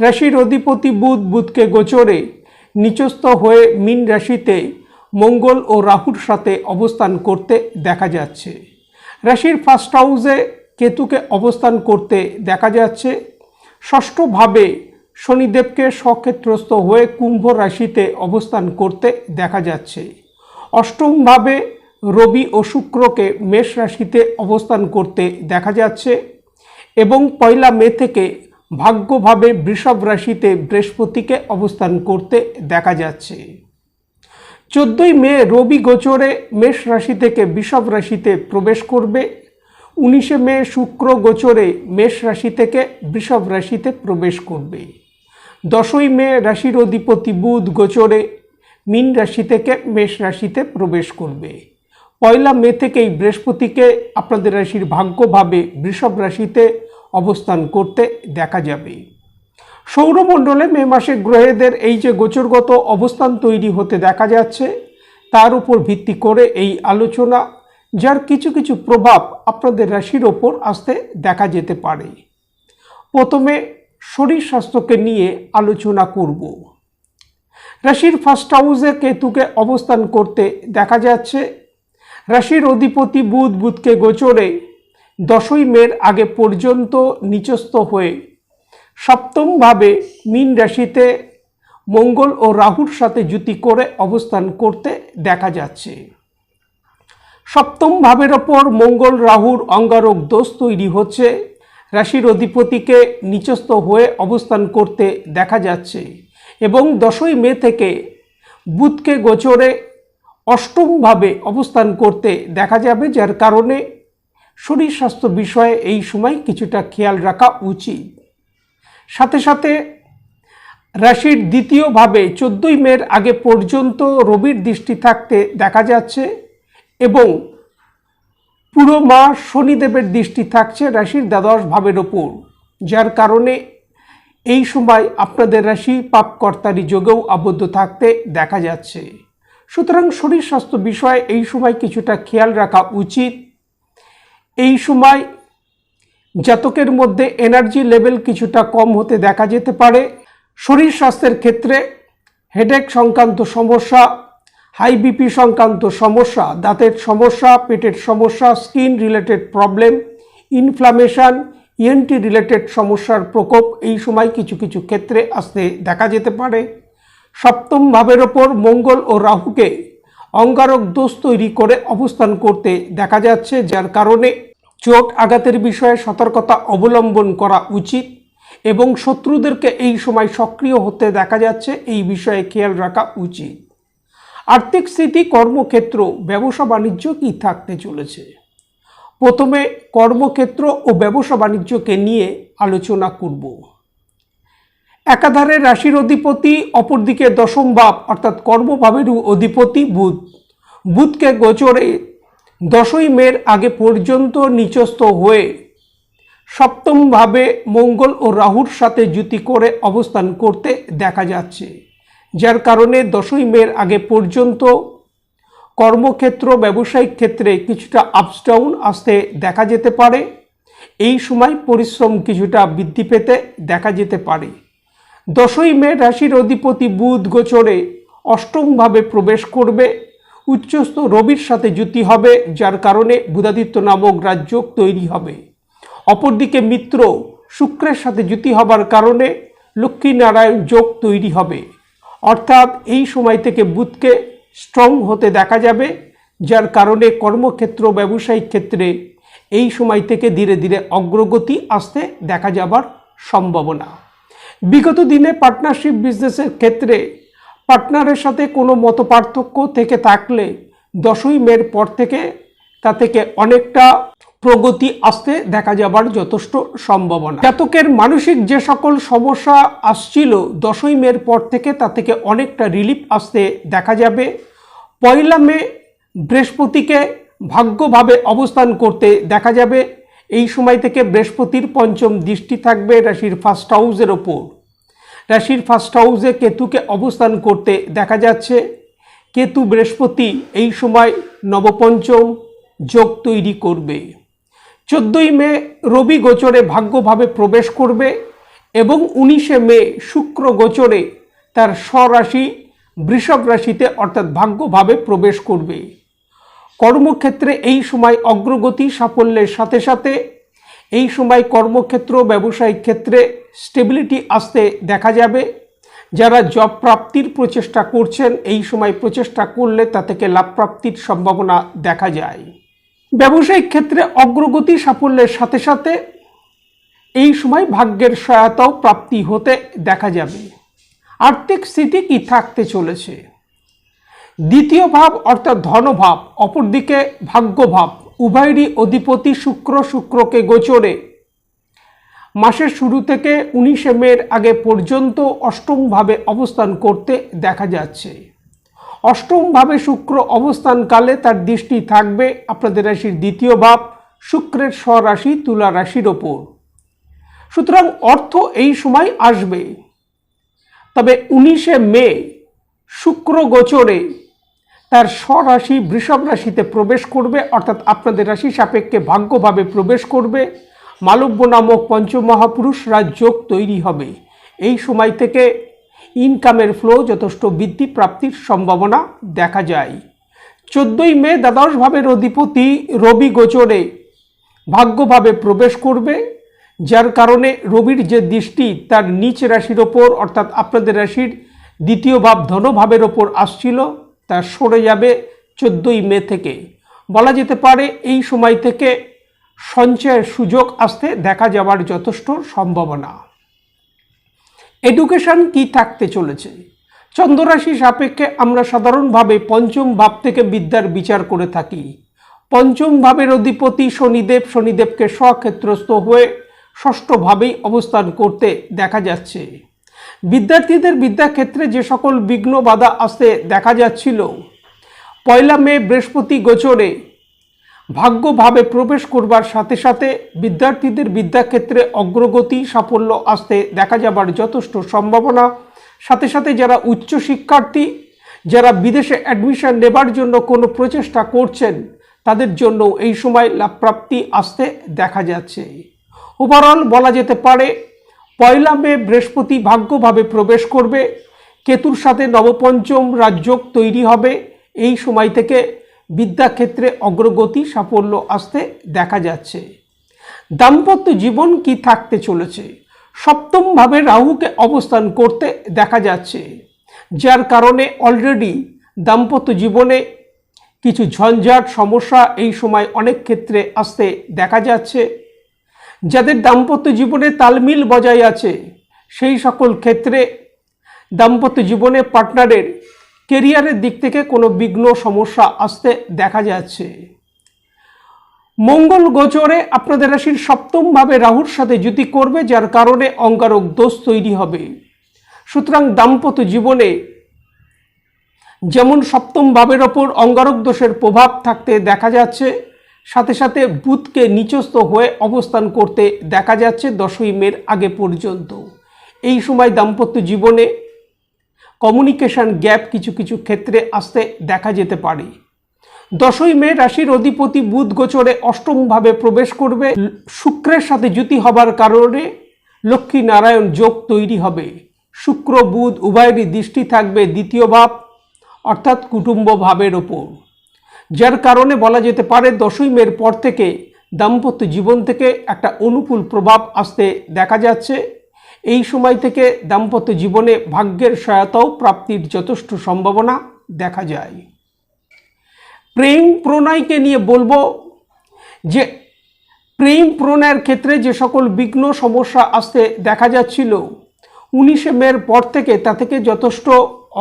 রাশির অধিপতি বুধ বুধকে গোচরে নিচস্থ হয়ে মিন রাশিতে মঙ্গল ও রাহুর সাথে অবস্থান করতে দেখা যাচ্ছে। রাশির ফার্স্ট হাউসে কেতুকে অবস্থান করতে দেখা যাচ্ছে। ষষ্ঠভাবে শনিদেবকে স্বক্ষেত্রস্থ হয়ে কুম্ভ রাশিতে অবস্থান করতে দেখা যাচ্ছে। অষ্টমভাবে রবি ও শুক্রকে মেষ রাশিতে অবস্থান করতে দেখা যাচ্ছে এবং পয়লা মে থেকে ভাগ্যভাবে বৃষভ রাশিতে বৃহস্পতিকে অবস্থান করতে দেখা যাচ্ছে। চোদ্দোই মে রবি গোচরে মেষ রাশি থেকে বৃষভ রাশিতে প্রবেশ করবে। উনিশে মে শুক্র গোচরে মেষ রাশি থেকে বৃষভ রাশিতে প্রবেশ করবে। দশই মে রাশির অধিপতি বুধ গোচরে মিন রাশি থেকে মেষ রাশিতে প্রবেশ করবে। পয়লা মে থেকেই বৃহস্পতিকে আপনাদের রাশির ভাগ্যভাবে বৃষভ রাশিতে অবস্থান করতে দেখা যাবে। সৌরমণ্ডলে মে মাসে গ্রহেদের এই যে গোচরগত অবস্থান তৈরি হতে দেখা যাচ্ছে, তার উপর ভিত্তি করে এই আলোচনা, যার কিছু কিছু প্রভাব আপনাদের রাশির ওপর আসতে দেখা যেতে পারে। প্রথমে শরীর স্বাস্থ্যকে নিয়ে আলোচনা করব। রাশির ফার্স্ট হাউসে কেতুকে অবস্থান করতে দেখা যাচ্ছে। রাশির অধিপতি বুধ বুধকে গোচরে দশই মের আগে পর্যন্ত নিচস্থ হয়ে সপ্তমভাবে মিন রাশিতে মঙ্গল ও রাহুর সাথে জুতি করে অবস্থান করতে দেখা যাচ্ছে। সপ্তম ভাবের ওপর মঙ্গল, রাহুর অঙ্গারক দোষ তৈরি হচ্ছে। রাশির অধিপতিকে নিচস্থ হয়ে অবস্থান করতে দেখা যাচ্ছে এবং দশই মে থেকে বুধকে গোচরে অষ্টমভাবে অবস্থান করতে দেখা যাবে, যার কারণে শরীর স্বাস্থ্য বিষয়ে এই সময় কিছুটা খেয়াল রাখা উচিত। সাথে সাথে রাশির দ্বিতীয়ভাবে চোদ্দই মের আগে পর্যন্ত রবির দৃষ্টি থাকতে দেখা যাচ্ছে এবং পুরো মাস শনিদেবের দৃষ্টি থাকছে রাশির দ্বাদশ ভাবের ওপর, যার কারণে এই সময় আপনাদের রাশি পাপকর্তারি যোগেও আবদ্ধ থাকতে দেখা যাচ্ছে। সুতরাং শরীর স্বাস্থ্য বিষয়ে এই সময় কিছুটা খেয়াল রাখা উচিত। এই সময় জাতকের মধ্যে এনার্জি লেভেল কিছুটা কম হতে দেখা যেতে পারে। শরীর স্বাস্থ্যের ক্ষেত্রে হেডেক সংক্রান্ত সমস্যা হাই বিপি সংক্রান্ত সমস্যা, দাঁতের সমস্যা, পেটের সমস্যা skin related problem inflammation ENT related সমস্যার প্রকোপ এই সময় কিছু কিছু ক্ষেত্রে আসতে দেখা যেতে পারে। সপ্তম ভাবের ওপর মঙ্গল ও রাহুকে অঙ্গারক দোষ তৈরি করে অবস্থান করতে দেখা যাচ্ছে, যার কারণে চোট আঘাতের বিষয়ে সতর্কতা অবলম্বন করা উচিত এবং শত্রুদেরকে এই সময় সক্রিয় হতে দেখা যাচ্ছে, এই বিষয়ে খেয়াল রাখা উচিত। আর্থিক স্থিতি, কর্মক্ষেত্র, ব্যবসা বাণিজ্য কী থাকতে চলেছে? প্রথমে কর্মক্ষেত্র ও ব্যবসা বাণিজ্যকে নিয়ে আলোচনা করব। একাধারে রাশির অধিপতি, অপরদিকে দশম ভাব, অর্থাৎ কর্মভাবেরও অধিপতি বুধ। বুধকে গোচরে দশই মের আগে পর্যন্ত নিচস্থ হয়ে সপ্তমভাবে মঙ্গল ও রাহুর সাথে জুতি করে অবস্থান করতে দেখা যাচ্ছে, যার কারণে দশই মের আগে পর্যন্ত কর্মক্ষেত্র, ব্যবসায়িক ক্ষেত্রে কিছুটা আপস ডাউন আসতে দেখা যেতে পারে। এই সময় পরিশ্রম কিছুটা বৃদ্ধি পেতে দেখা যেতে পারে। দশই মে রাশির অধিপতি বুধ গোচরে অষ্টমভাবে প্রবেশ করবে উচ্চস্থ রবির সাথে জুতি হবে, যার কারণে বুধাদিত্য নামক রাজ্য তৈরি হবে। অপরদিকে মিত্র শুক্রের সাথে জুতি হবার কারণে লক্ষ্মীনারায়ণ যোগ তৈরি হবে। অর্থাৎ এই সময় থেকে বুধকে স্ট্রং হতে দেখা যাবে, যার কারণে কর্মক্ষেত্র, ব্যবসায়িক ক্ষেত্রে এই সময় থেকে ধীরে ধীরে অগ্রগতি আসতে দেখা যাবার সম্ভাবনা। বিগত দিনে পার্টনারশিপ বিজনেসের ক্ষেত্রে পার্টনারের সাথে কোনো মত পার্থক্য থেকে থাকলে দশই মের পর থেকে তা থেকে অনেকটা প্রগতি আসতে দেখা যাবার যথেষ্ট সম্ভাবনা। জাতকের মানসিক যে সকল সমস্যা আসছিল দশই মের পর থেকে তা থেকে অনেকটা রিলিফ আসতে দেখা যাবে। পয়লা মে বৃহস্পতিকে ভাগ্যভাবে অবস্থান করতে দেখা যাবে। এই সময় থেকে বৃহস্পতির পঞ্চম দৃষ্টি থাকবে রাশির ফার্স্ট হাউসের ওপর। রাশির ফার্স্ট হাউসে কেতুকে অবস্থান করতে দেখা যাচ্ছে। কেতু বৃহস্পতি এই সময় নবপঞ্চম যোগ তৈরি করবে। চোদ্দই মে রবি গোচরে ভাগ্যভাবে প্রবেশ করবে এবং উনিশে মে শুক্র গোচরে তার স্বরাশি বৃষভ রাশিতে অর্থাৎ ভাগ্যভাবে প্রবেশ করবে। কর্মক্ষেত্রে এই সময় অগ্রগতি সাফল্যের সাথে সাথে এই সময় কর্মক্ষেত্র, ব্যবসায়িক ক্ষেত্রে স্টেবিলিটি আসতে দেখা যাবে। যারা জব প্রাপ্তির প্রচেষ্টা করছেন, এই সময় প্রচেষ্টা করলে তা থেকে লাভ প্রাপ্তির সম্ভাবনা দেখা যায়। ব্যবসায়িক ক্ষেত্রে অগ্রগতি সাফল্যের সাথে সাথে এই সময় ভাগ্যের সহায়তাও প্রাপ্তি হতে দেখা যাবে। আর্থিক স্থিতি কি থাকতে চলেছে? দ্বিতীয় ভাব অর্থাৎ ধনভাব, অপরদিকে ভাগ্যভাব। উভয়েরই অধিপতি শুক্র শুক্রকে গোচরে। মাসের শুরু থেকে উনিশে মের আগে পর্যন্ত অষ্টমভাবে অবস্থান করতে দেখা যাচ্ছে। অষ্টমভাবে শুক্র অবস্থানকালে তার দৃষ্টি থাকবে আপনাদের রাশির দ্বিতীয় ভাব, শুক্রের স্বরাশি, তুলা রাশির ওপর। সুতরাং অর্থ এই সময় আসবে। তবে উনিশে মে শুক্র গোচরে। তার স্বরাশি বৃষভ রাশিতে প্রবেশ করবে, অর্থাৎ আপনাদের রাশি সাপেক্ষে ভাগ্যভাবে প্রবেশ করবে। মালব্য নামক পঞ্চমহাপুরুষ রাজযোগ তৈরি হবে। এই সময় থেকে ইনকামের ফ্লো যথেষ্ট বৃদ্ধি প্রাপ্তির সম্ভাবনা দেখা যায়। চোদ্দই মে দ্বাদশ ভাবের অধিপতি রবি গোচরে ভাগ্যভাবে প্রবেশ করবে, যার কারণে রবির যে দৃষ্টি তার নিচ রাশির ওপর, অর্থাৎ আপনাদের রাশির দ্বিতীয় ভাব ধনভাবের ওপর আসছিল। তা সরে যাবে চোদ্দোই মে থেকে। বলা যেতে পারে এই সময় থেকে সঞ্চয়ের সুযোগ আসতে দেখা যাওয়ার যথেষ্ট সম্ভাবনা। এডুকেশন কি থাকতে চলেছে? চন্দ্ররাশি সাপেক্ষে আমরা সাধারণভাবে পঞ্চম ভাব থেকে বিদ্যার বিচার করে থাকি। পঞ্চম ভাবের অধিপতি শনিদেব শনিদেবকে স্বক্ষেত্রস্থ হয়ে ষষ্ঠভাবেই অবস্থান করতে দেখা যাচ্ছে। বিদ্যার্থীদের বিদ্যাক্ষেত্রে যে সকল বিঘ্ন বাধা আসতে দেখা যাচ্ছিল। পয়লা মে বৃহস্পতি গোচরে ভাগ্যভাবে প্রবেশ করবার সাথে সাথে বিদ্যার্থীদের বিদ্যাক্ষেত্রে অগ্রগতি সাফল্য আসতে দেখা যাবার যথেষ্ট সম্ভাবনা। সাথে সাথে যারা উচ্চ শিক্ষার্থী, যারা বিদেশে অ্যাডমিশন নেবার জন্য কোনো প্রচেষ্টা করছেন, তাদের জন্য এই সময় লাভপ্রাপ্তি আসতে দেখা যাচ্ছে। ওভারঅল বলা যেতে পারে পয়লা মে বৃহস্পতি ভাগ্যভাবে প্রবেশ করবে। কেতুর সাথে নবপঞ্চম রাজযোগ তৈরি হবে। এই সময় থেকে বিদ্যাক্ষেত্রে অগ্রগতি সাফল্য আসতে দেখা যাচ্ছে। দাম্পত্য জীবন কি থাকতে চলেছে? সপ্তমভাবে রাহুকে অবস্থান করতে দেখা যাচ্ছে। যার কারণে অলরেডি দাম্পত্য জীবনে কিছু ঝঞ্ঝাট সমস্যা এই সময় অনেক ক্ষেত্রে আসতে দেখা যাচ্ছে। যাদের দাম্পত্য জীবনে তালমিল বজায় আছে, সেই সকল ক্ষেত্রে দাম্পত্য জীবনে পার্টনারের কেরিয়ারের দিক থেকে কোনো বিঘ্ন, সমস্যা আসতে দেখা যাচ্ছে। মঙ্গল গোচরে আপনাদের রাশির সপ্তমভাবে রাহুর সাথে জুতি করবে, যার কারণে অঙ্গারক দোষ তৈরি হবে। সুতরাং দাম্পত্য জীবনে যেমন সপ্তম ভাবের ওপর অঙ্গারক দোষের প্রভাব থাকতে দেখা যাচ্ছে সাথে সাথে বুধকে নিচস্থ হয়ে অবস্থান করতে দেখা যাচ্ছে দশই মের আগে পর্যন্ত। এই সময় দাম্পত্য জীবনে কমিউনিকেশন গ্যাপ কিছু কিছু ক্ষেত্রে আসতে দেখা যেতে পারে। দশই মে রাশির অধিপতি বুধ গোচরে অষ্টমভাবে প্রবেশ করবে। শুক্রের সাথে জুতি হবার কারণে লক্ষ্মী নারায়ণ যোগ তৈরি হবে। শুক্র, বুধ উভয়েরই দৃষ্টি থাকবে দ্বিতীয় ভাব, অর্থাৎ কুটুম্ব ভাবের ওপর। যার কারণে বলা যেতে পারে দশই মের পর থেকে দাম্পত্য জীবন থেকে একটা অনুকূল প্রভাব আসতে দেখা যাচ্ছে। এই সময় থেকে দাম্পত্য জীবনে ভাগ্যের সহায়তাও প্রাপ্তির যথেষ্ট সম্ভাবনা দেখা যায়। প্রেম প্রণয়কে নিয়ে বলব যে, প্রেম প্রণয়ের ক্ষেত্রে যে সকল বিঘ্ন সমস্যা আসতে দেখা যাচ্ছিল, উনিশে মের পর থেকে তা থেকে যথেষ্ট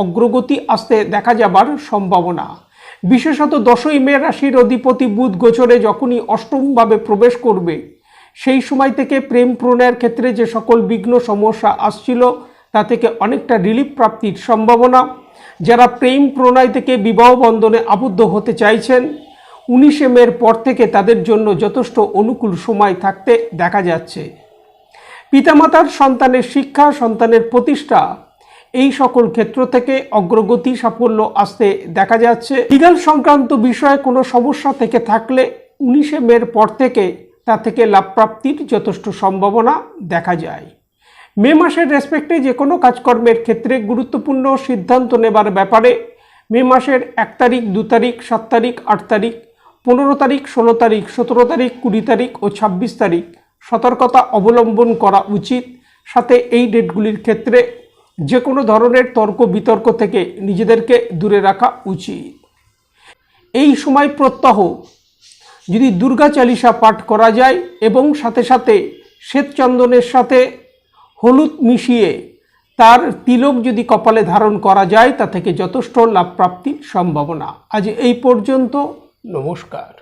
অগ্রগতি আসতে দেখা যাবার সম্ভাবনা। বিশেষত দশই মে রাশির অধিপতি বুধ গোচরে যখনই অষ্টমভাবে প্রবেশ করবে, সেই সময় থেকে প্রেম প্রণয়ের ক্ষেত্রে যে সকল বিঘ্ন সমস্যা আসছিল, তা থেকে অনেকটা রিলিফ প্রাপ্তির সম্ভাবনা। যারা প্রেম প্রণয় থেকে বিবাহ বন্ধনে আবদ্ধ হতে চাইছেন, উনিশে মের পর থেকে তাদের জন্য যথেষ্ট অনুকূল সময় থাকতে দেখা যাচ্ছে। পিতামাতার সন্তানের শিক্ষা, সন্তানের প্রতিষ্ঠা এই সকল ক্ষেত্র থেকে অগ্রগতি, সাফল্য আসতে দেখা যাচ্ছে। লিগাল সংক্রান্ত বিষয়ে কোনো সমস্যা থেকে থাকলে উনিশে মের পর থেকে তা থেকে লাভ প্রাপ্তির যথেষ্ট সম্ভাবনা দেখা যায়। মে মাসের রেসপেক্টে যে কোনো কাজকর্মের ক্ষেত্রে গুরুত্বপূর্ণ সিদ্ধান্ত নেবার ব্যাপারে মে মাসের এক তারিখ, দু তারিখ, সাত তারিখ, আট তারিখ, পনেরো তারিখ, ষোলো তারিখ, সতেরো তারিখ, কুড়ি তারিখ ও ছাব্বিশ তারিখ সতর্কতা অবলম্বন করা উচিত। সাথে এই ডেটগুলির ক্ষেত্রে যে কোনো ধরনের তর্ক বিতর্ক থেকে নিজেদেরকে দূরে রাখা উচিত। এই সময় প্রত্যহ যদি দুর্গা চালিসা পাঠ করা যায় এবং সাথে সাথে শ্বেতচন্দনের সাথে হলুদ মিশিয়ে তার তিলক যদি কপালে ধারণ করা যায়, তা থেকে যথেষ্ট লাভ প্রাপ্তির সম্ভাবনা। আজ এই পর্যন্ত, নমস্কার।